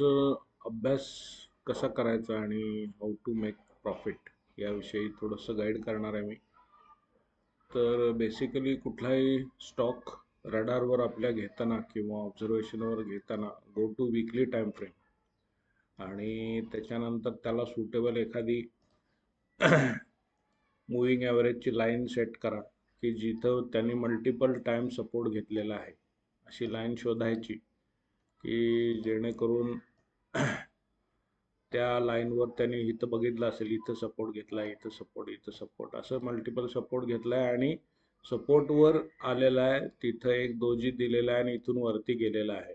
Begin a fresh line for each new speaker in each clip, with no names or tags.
अभ्यास कसा करायचा आणि हाऊ टू मेक प्रॉफिट याविषयी थोडंसं गाईड करणार आहे मी. तर बेसिकली कुठलाही स्टॉक रडारवर आपल्या घेताना किंवा ऑब्झर्वेशनवर घेताना go to weekly time frame आणि त्याच्यानंतर त्याला सुटेबल एखादी मुव्हिंग ॲव्हरेजची लाईन सेट करा की जिथं त्यांनी मल्टिपल टाईम सपोर्ट घेतलेला आहे. अशी लाईन शोधायची. की जेणेकरून त्या लाईनवर त्यांनी इथं बघितलं असेल इथं सपोर्ट घेतला आहे इथं सपोर्ट इथं सपोर्ट असं मल्टिपल सपोर्ट घेतला आहे आणि सपोर्टवर आलेला आहे तिथं एक दोजी दिलेला आहे आणि इथून वरती गेलेला आहे.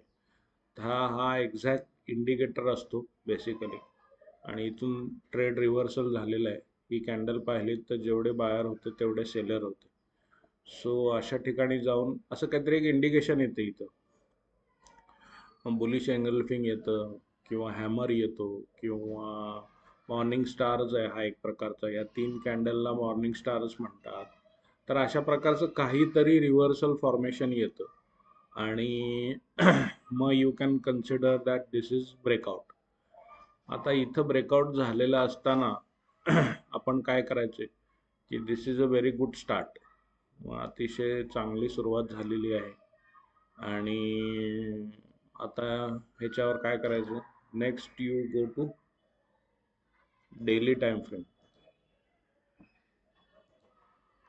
हा हा एक्झॅक्ट इंडिकेटर असतो बेसिकली आणि इथून ट्रेड रिव्हर्सल झालेला आहे. ही कॅन्डल पाहिली तर जेवढे बायर होते तेवढे सेलर होते. सो अशा ठिकाणी जाऊन असं काहीतरी एक इंडिकेशन येतं इथं. बुलिश एंगल्फिंग येतं किंवा हॅमर येतो किंवा मॉर्निंग स्टार्स आहे हा एक प्रकारचा या तीन कॅन्डलला मॉर्निंग स्टार्स म्हणतात. तर अशा प्रकारचं काहीतरी रिव्हर्सल फॉर्मेशन येतं. आणि मग you can consider that this is breakout आता इथं ब्रेकआउट झालेलं असताना आपण काय करायचे? की this is a very good start अतिशय चांगली सुरुवात झालेली आहे. आणि आता ह्याच्यावर काय करायचं? Next you go to daily time frame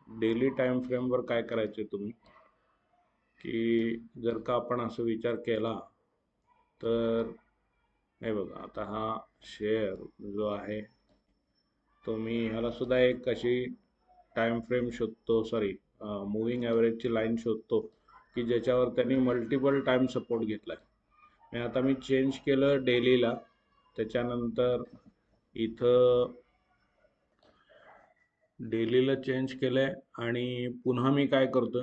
daily time फ्रेमवर काय करायचे तुम्ही? की जर का आपण असं विचार केला तर हे बघा आता हा शेअर जो आहे तो मी ह्याला सुद्धा एक अशी टाइम फ्रेम शोधतो सॉरी मुव्हिंग ॲव्हरेजची लाईन शोधतो की ज्याच्यावर त्यांनी मल्टिपल टाइम सपोर्ट घेतला आहे आता मी चेंज केलं डेलीला. त्याच्यानंतर इथं डेलीला चेंज केलं आहे आणि पुन्हा मी काय करतो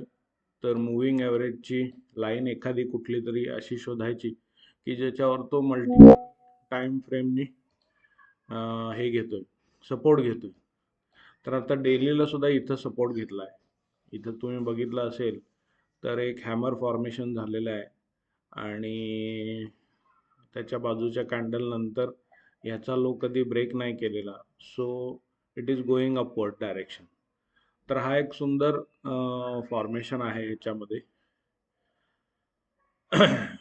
तर मुव्हिंग ॲव्हरेजची लाईन एखादी कुठली तरी अशी शोधायची की ज्याच्यावर तो मल्टी टाईम फ्रेमनी हे घेतोय सपोर्ट घेतोय. तर आता डेलीला सुद्धा इथं सपोर्ट घेतला आहे इथं तुम्ही बघितलं असेल तर एक हॅमर फॉर्मेशन झालेलं आहे. आणि त्याच्या बाजूच्या कॅन्डलनंतर ह्याचा लो कधी ब्रेक नाही केलेला. So it is going upward direction तर हा एक सुंदर फॉर्मेशन आहे ह्याच्यामध्ये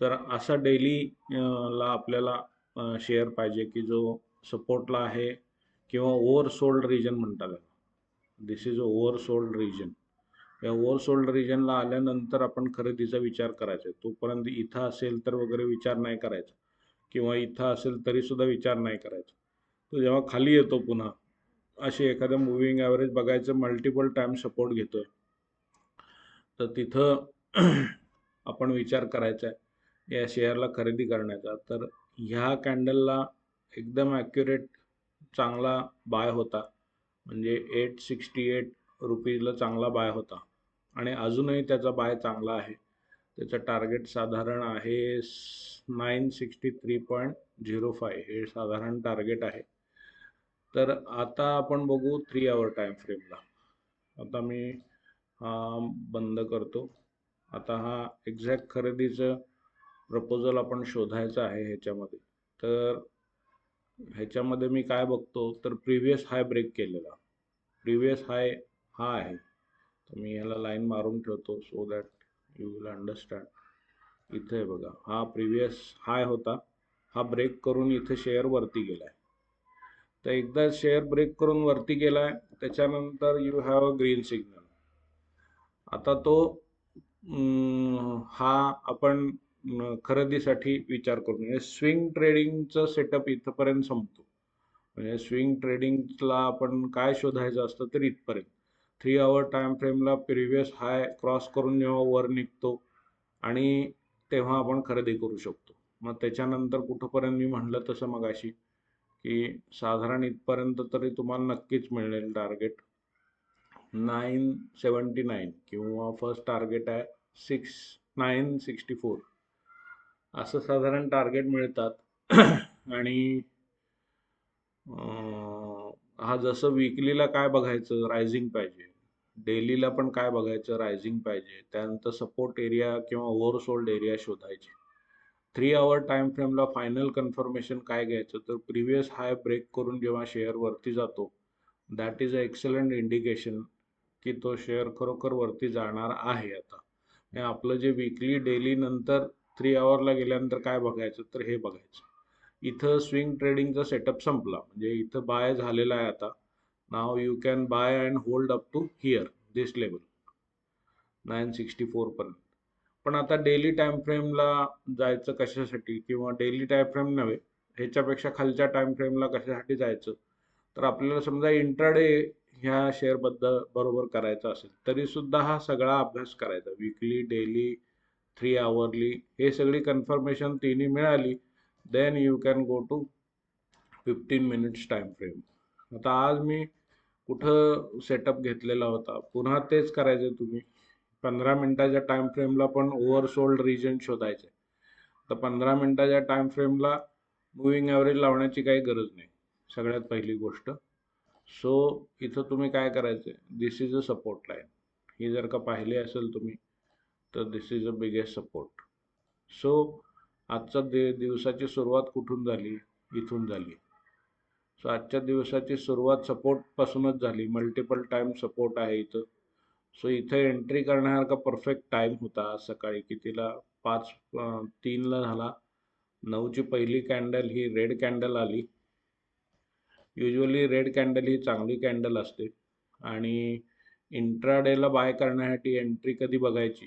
तर असा डेली ला आपल्याला शेअर पाहिजे की जो सपोर्टला आहे किंवा ओव्हर सोल्ड रिजन म्हणतात this is a over sold region या ओव्हरसोल्ड रिजनला आल्यानंतर आपण खरेदीचा विचार करायचा आहे. तोपर्यंत इथं असेल तर वगैरे विचार नाही करायचा. किंवा इथं असेल तरीसुद्धा विचार नाही करायचा. तो जेव्हा खाली येतो पुन्हा अशी एखादं मुव्हिंग ॲव्हरेज बघायचं मल्टिपल टाईम सपोर्ट घेतो आहे तर तिथं आपण विचार करायचा आहे. या शेअरला खरेदी करण्याचा. तर ह्या कॅन्डलला एकदम ॲक्युरेट चांगला बाय होता. म्हणजे एट सिक्स्टी एट रुपीजला चांगला बाय होता. आणि अजूनही त्याचा बाय चांगला आहे. त्याचं टार्गेट साधारण आहे nine sixty three point zero five हे साधारण टार्गेट आहे. तर आता आपण बघू थ्री आवर टाईम फ्रेमला आता मी हा बंद करतो. आता हा एक्झॅक्ट खरेदीचं प्रपोजल आपण शोधायचं आहे ह्याच्यामध्ये. तर ह्याच्यामध्ये मी काय बघतो? तर प्रिव्हियस हाय ब्रेक केलेला. प्रिव्हियस हाय हा आहे. मी याला लाईन मारून ठेवतो so that you will understand इथे आहे बघा हा प्रिव्हियस हाय होता. हा ब्रेक करून इथे शेअर वरती गेला आहे तर एकदा शेअर ब्रेक करून वरती गेला आहे त्याच्यानंतर you have a green signal आता तो हा आपण खरेदीसाठी विचार करू. म्हणजे स्विंग ट्रेडिंगचं सेटअप इथंपर्यंत संपतो. म्हणजे स्विंग ट्रेडिंगला आपण काय शोधायचं असतं तर इथपर्यंत. थ्री आवर टाईम फ्रेमला प्रिव्हियस हाय क्रॉस करून जेव्हा वर निघतो आणि तेव्हा आपण खरेदी करू शकतो. मग त्याच्यानंतर कुठंपर्यंत मी म्हणलं तसं मग अशी की साधारण इथपर्यंत तरी तुम्हाला नक्कीच मिळेल टार्गेट नाईन सेवन्टी नाईन किंवा फर्स्ट टार्गेट आहे सिक्स नाईन सिक्स्टी फोर असं साधारण टार्गेट मिळतात. आणि हा जसं विकलीला काय बघायचं रायझिंग पाहिजे. डेलीला पण काय बघायचं? रायझिंग पाहिजे. त्यानंतर सपोर्ट एरिया किंवा ओव्हरसोल्ड एरिया शोधायचे. थ्री आवर टाइम फ्रेमला फायनल कन्फर्मेशन काय घ्यायचं? तर प्रिव्हियस हाय ब्रेक करून जेव्हा शेअर वरती जातो that is a excellent indication की तो शेअर खरोखर वरती जाणार आहे आता. आपलं जे विकली डेली नंतर थ्री आवरला गेल्यानंतर काय बघायचं? तर हे बघायचं. इथं स्विंग ट्रेडिंगचा सेटअप संपला. म्हणजे इथं बाय झालेला आहे आता. Now you can buy and hold up to here this level nine sixty पण आता डेली टाइम फ्रेमला जायचं कशासाठी किंवा डेली टाइम फ्रेम नव्हे ह्याच्यापेक्षा खालच्या टाइम फ्रेमला कशासाठी जायचं? तर आपल्याला समजा इंट्राडे ह्या शेअरबद्दल बरोबर करायचं असेल तरी सुद्धा हा सगळा अभ्यास करायचा. विकली डेली थ्री आवरली हे सगळी कन्फर्मेशन तिन्ही मिळाली then you can go to fifteen minutes time frame आता आज मी कुठं सेटअप घेतलेला होता पुन्हा तेच करायचं तुम्ही. पंधरा मिनिटाच्या टाइम फ्रेमला पण ओव्हरसोल्ड रिजन शोधायचे तर पंधरा मिनिटाच्या टाइम फ्रेमला मुव्हिंग ॲव्हरेज लावण्याची काही गरज नाही सगळ्यात पहिली गोष्ट. सो इथं तुम्ही काय करायचं this is a support line ही जर का पाहिली असेल तुम्ही तर this is a biggest support so आजचा दि दिवसाची सुरुवात कुठून झाली? इथून झाली. सो आजच्या दिवसाची सुरुवात सपोर्टपासूनच झाली. मल्टिपल टाईम सपोर्ट आहे इथं. सो इथे एंट्री करण्यासारखा परफेक्ट टाईम होता सकाळी कितीला पाच तीनला झाला. नऊची पहिली कॅन्डल ही रेड कॅन्डल आली. युजली रेड कॅन्डल ही चांगली कॅन्डल असते. आणि इंट्राडेला बाय करण्यासाठी एंट्री कधी बघायची?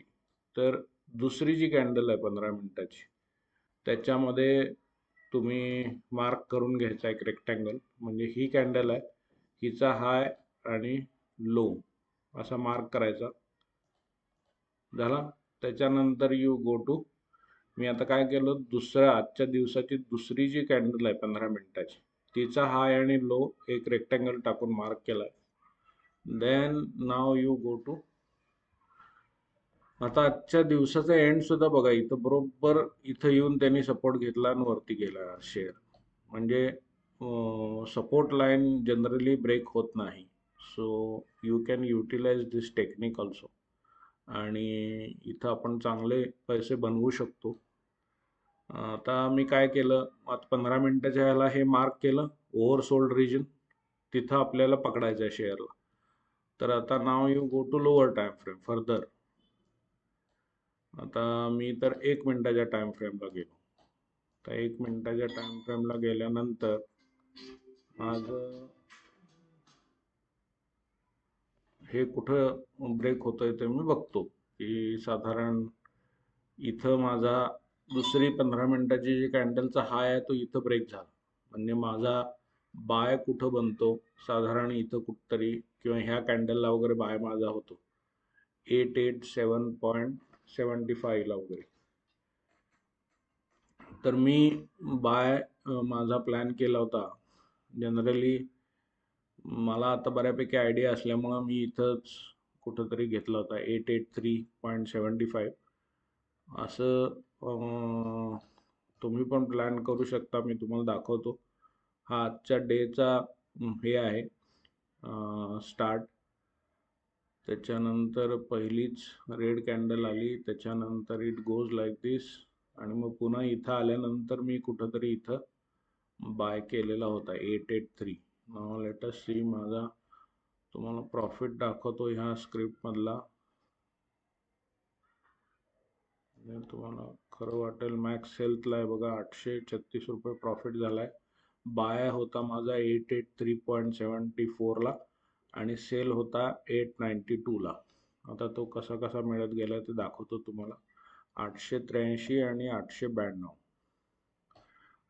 तर दुसरी जी कॅन्डल आहे पंधरा मिनटाची त्याच्यामध्ये तुम्ही मार्क करून घ्यायचा एक रेक्टँगल म्हणजे ही कॅन्डल आहे हिचा हाय आणि लो असा मार्क करायचा. झाला? त्याच्यानंतर यू गो टू मी आता काय केलं? दुसऱ्या आजच्या दिवसाची दुसरी जी कॅन्डल आहे पंधरा मिनिटाची तिचा हाय आणि लो एक रेक्टँगल टाकून मार्क केला आहे then now you go to आता आजच्या दिवसाचा एंड सुद्धा बघा इथं बरोबर इथं येऊन त्यांनी सपोर्ट घेतला आणि वरती गेला शेअर म्हणजे सपोर्ट लाईन जनरली ब्रेक होत नाही. So you can utilize this technique also आणि इथं आपण चांगले पैसे बनवू शकतो. आता मी काय केलं आता पंधरा मिनटाच्या ह्याला हे मार्क केलं ओव्हर सोल्ड रिजन तिथं आपल्याला पकडायचं आहे शेअरला तर आता now you go to lower time frame further आता मी तर एक मिनिटाच्या टाइम फ्रेमला गेलो. तर एक मिनिटाच्या टाइम फ्रेमला गेल्यानंतर माझं हे कुठं ब्रेक होतंय ते मी बघतो. की साधारण इथं माझा दुसरी पंधरा मिनिटाची जी कॅन्डलचा हाय आहे तो इथं ब्रेक झाला. म्हणजे माझा बाय कुठं बनतो? साधारण इथं कुठतरी किंवा ह्या कॅन्डलला वगैरे बाय माझा होतो. Eight eight seven point seventy फाईव्हला वगैरे. तर मी बाय माझा प्लॅन केला होता. जनरली मला आता बऱ्यापैकी आयडिया असल्यामुळं मी इथंच कुठंतरी घेतला होता. Eight eight three point seventy five. असं तुम्ही पण प्लॅन करू शकता. मी तुम्हाला दाखवतो. हा आजच्या डेचा हे आहे स्टार्ट. त्याच्यानंतर पहिलीच रेड कॅन्डल आली त्याच्यानंतर इट गोज लाईक दिस आणि मग पुन्हा इथं आल्यानंतर मी कुठंतरी इथं बाय केलेला होता eight eight three let's see माझा तुम्हाला प्रॉफिट दाखवतो ह्या स्क्रिप्टमधला तुम्हाला खरं वाटेल मॅक्स हेल्थला आहे बघा आठशे छत्तीस रुपये प्रॉफिट झाला आहे बाय होता माझा eight eight three point seventy फोरला आणि सेल होता एट नाईन्टी टूला आता तो कसा कसा मिळत गेला ते दाखवतो तुम्हाला. आठशे त्र्याऐंशी आणि आठशे ब्याण्णव.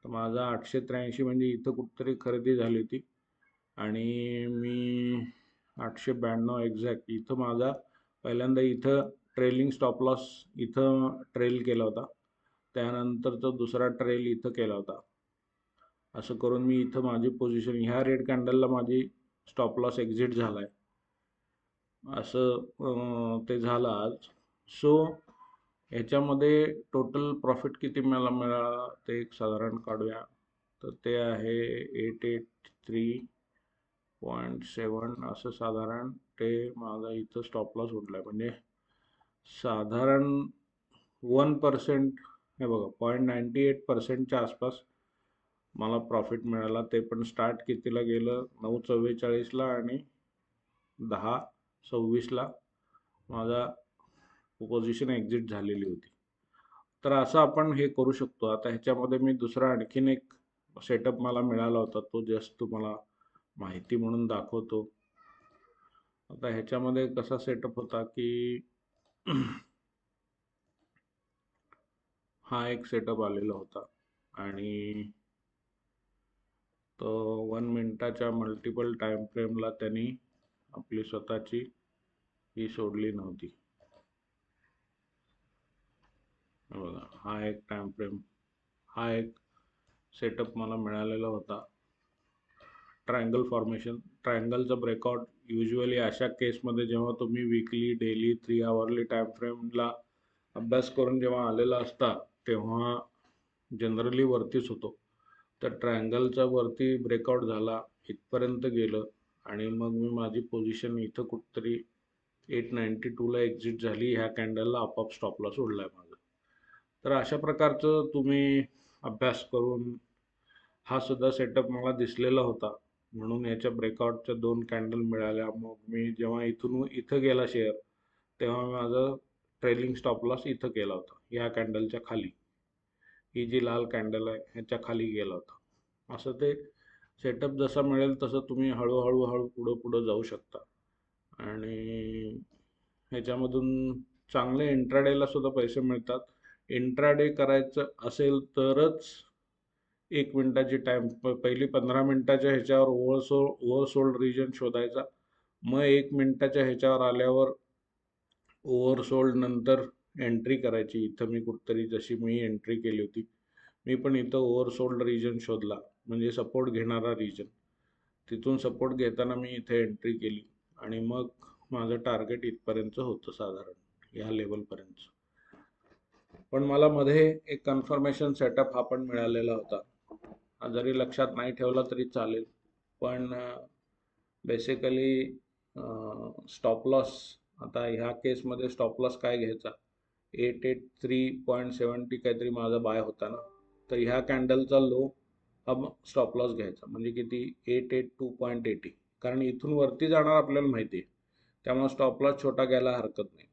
तर माझा आठशे त्र्याऐंशी म्हणजे इथं कुठंतरी खरेदी झाली होती. आणि मी आठशे ब्याण्णव एक्झॅक्ट इथं माझा पहिल्यांदा इथं ट्रेलिंग स्टॉप लॉस इथं ट्रेल केला होता. त्यानंतरचा दुसरा ट्रेल इथं केला होता. असं करून मी इथं माझी पोझिशन ह्या रेड कॅन्डलला माझी स्टॉप लॉस एक्झिट झाला आहे असं ते झालं आज. सो ह्याच्यामध्ये टोटल प्रॉफिट किती मला मिळाला ते एक साधारण काढूया. तर ते आहे eight eight three point seven असं साधारण ते माझा इथं स्टॉप लॉस उठला आहे म्हणजे साधारण वन पर्सेंट हे बघा पॉईंट नाईन्टी एट पर्सेंटच्या आसपास मला प्रॉफिट मिळाला ते पण स्टार्ट कितीला गेलं? नऊ चव्वेचाळीसला आणि दहा सव्वीसला माझा पोझिशन एक्झिट झालेली होती. तर असं आपण हे करू शकतो. आता ह्याच्यामध्ये मी दुसरा आणखीन एक सेटअप मला मिळाला होता तो जस्ट तुम्हाला माहिती म्हणून दाखवतो. आता ह्याच्यामध्ये कसा सेटअप होता की हा एक सेटअप आलेला होता आणि तर वन मिनटाच्या मल्टिपल टाईम फ्रेमला त्यांनी आपली स्वतःची ही सोडली नव्हती. बघा हा एक टाईम फ्रेम हा एक सेटअप मला मिळालेला होता. ट्रायंगल फॉर्मेशन ट्रायंगलचं ब्रेकआउट युजली अशा केसमध्ये जेव्हा तुम्ही weekly daily three hourly time फ्रेमला अभ्यास करून जेव्हा आलेला असता तेव्हा जनरली वरतीच होतो. तर ट्रायंगलचा वरती ब्रेकआउट झाला इथपर्यंत गेलं आणि मग मी माझी पोझिशन इथं कुठतरी एट नाईन्टी टूला एक्झिट झाली. ह्या कॅन्डलला आपोआप स्टॉपला सोडला आहे माझं. तर अशा प्रकारचं तुम्ही अभ्यास करून हा सुद्धा सेटअप मला दिसलेला होता. म्हणून याच्या ब्रेकआउटच्या दोन कॅन्डल मिळाल्या. मग मी जेव्हा इथून इथं गेला शेअर तेव्हा माझं ट्रेलिंग स्टॉपलाच इथं केला होता या कॅन्डलच्या खाली. ही जी लाल कॅन्डल आहे ह्याच्या खाली गेला होता. असं ते सेटअप जसा मिळेल तसं तुम्ही हळूहळू हळू पुढं पुढं जाऊ शकता. आणि ह्याच्यामधून चांगले इंट्राडेला सुद्धा पैसे मिळतात. इंट्राडे करायचं असेल तरच एक मिनटाची टाईम पहिली पंधरा मिनटाच्या ह्याच्यावर ओव्हरसो ओव्हरसोल्ड रिजन शोधायचा. मग एक मिनटाच्या ह्याच्यावर आल्यावर ओव्हरसोल्ड नंतर एंट्री करायची. इथं मी कुठतरी जशी मी एंट्री केली होती मी पण इथं ओव्हरसोल्ड रिजन शोधला म्हणजे सपोर्ट घेणारा रिजन तिथून सपोर्ट घेताना मी इथे एंट्री केली आणि मग माझं टार्गेट इथपर्यंत होतं साधारण या लेवलपर्यंत पण मला मध्ये एक कन्फर्मेशन सेटअप हा पण मिळालेला होता. जरी लक्षात नाही ठेवला तरी चालेल पण बेसिकली स्टॉप लॉस आता ह्या केसमध्ये स्टॉप लॉस काय घ्यायचा? Eight eight three point seventy काहीतरी माझा बाय होता ना तर ह्या कॅन्डलचा लो हा स्टॉप लॉस घ्यायचा. म्हणजे किती? Eight eight two point eighty. कारण इथून वरती जाणार आपल्याला माहिती आहे. त्यामुळे स्टॉप लॉस छोटा घ्यायला हरकत नाही.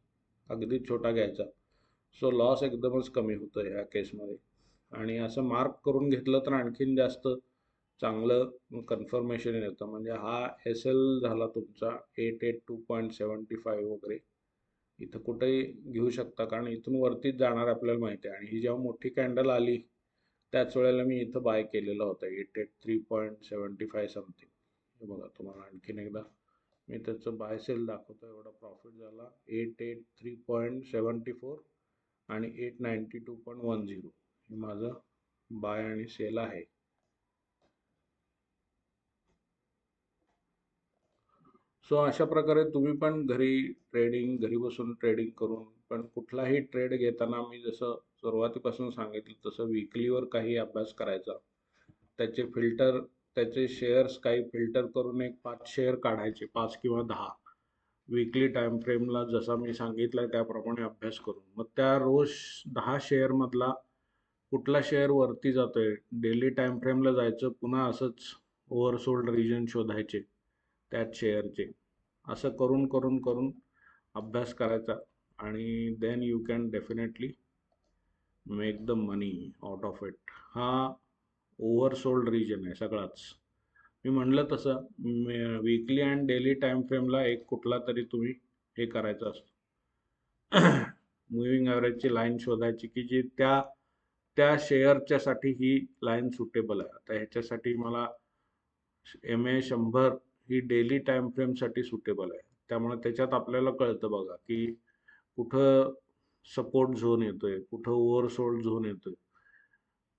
अगदी छोटा घ्यायचा. सो लॉस एकदमच कमी होतं ह्या केसमध्ये. आणि असं मार्क करून घेतलं तर आणखीन जास्त चांगलं कन्फर्मेशन येतं. म्हणजे हा एस एल झाला तुमचा eight eight two point seventy five वगैरे. इथं कुठेही घेऊ शकता कारण इथून वरतीच जाणार आपल्याला माहिती आहे. आणि ही जेव्हा मोठी कॅन्डल आली त्याच वेळेला मी इथं बाय केलेलं होतं eight eight three point seventy five something हे बघा तुम्हाला आणखीन एकदा मी त्याचं बाय सेल दाखवतो एवढा प्रॉफिट झाला. Eight eight three point seventy four आणि eight ninety two point one zero हे माझं बाय आणि सेल आहे. सो अशा प्रकारे तुम्ही पण घरी ट्रेडिंग घरी बसून ट्रेडिंग करून पण कुठलाही ट्रेड घेताना मी जसं सुरुवातीपासून सांगितलं तसं विकलीवर काही अभ्यास करायचा. त्याचे फिल्टर त्याचे शेअर्स काही फिल्टर करून एक पाच शेअर काढायचे पाच किंवा दहा. विकली टाईम फ्रेमला जसा मी सांगितलं त्याप्रमाणे अभ्यास करून. मग त्या रोज दहा शेअरमधला कुठला शेअर वरती जातोय डेली टाईम फ्रेमला जायचं पुन्हा असंच ओव्हरसोल्ड रिजन शोधायचे. त्याच शेअरचे असं करून करून करून अभ्यास करायचा आणि then you can definitely make the money out of it हा ओव्हरसोल्ड रिजन आहे सगळाच. मी म्हणलं तसं वीकली अँड डेली टाईम फ्रेमला एक कुठला तरी तुम्ही हे करायचं असतं. मुव्हिंग ॲव्हरेजची लाईन शोधायची की जी त्या त्या शेअरच्यासाठी ही लाईन सुटेबल आहे. आता ह्याच्यासाठी मला एम ए शंभर ही डेली टाईम फ्रेमसाठी सुटेबल आहे. त्यामुळे त्याच्यात आपल्याला कळतं बघा की कुठं सपोर्ट झोन येतोय कुठं ओव्हरसोल्ड झोन येतोय.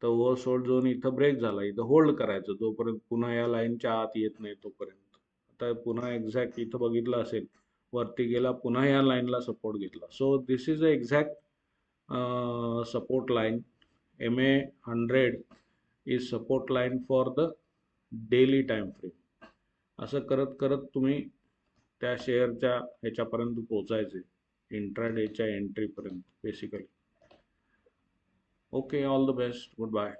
तर ओव्हरसोल्ड झोन इथं ब्रेक झाला इथं होल्ड करायचं जोपर्यंत पुन्हा या लाईनच्या आत येत नाही तोपर्यंत. आता पुन्हा एक्झॅक्ट इथं बघितलं असेल वरती गेला पुन्हा या लाईनला सपोर्ट घेतला. So this is a exact support line M A hundred is support line for the daily time frame असं करत करत तुम्ही त्या शेअरच्या ह्याच्यापर्यंत पोचायचे इंट्राडेच्या एंट्रीपर्यंत basically okay all the best goodbye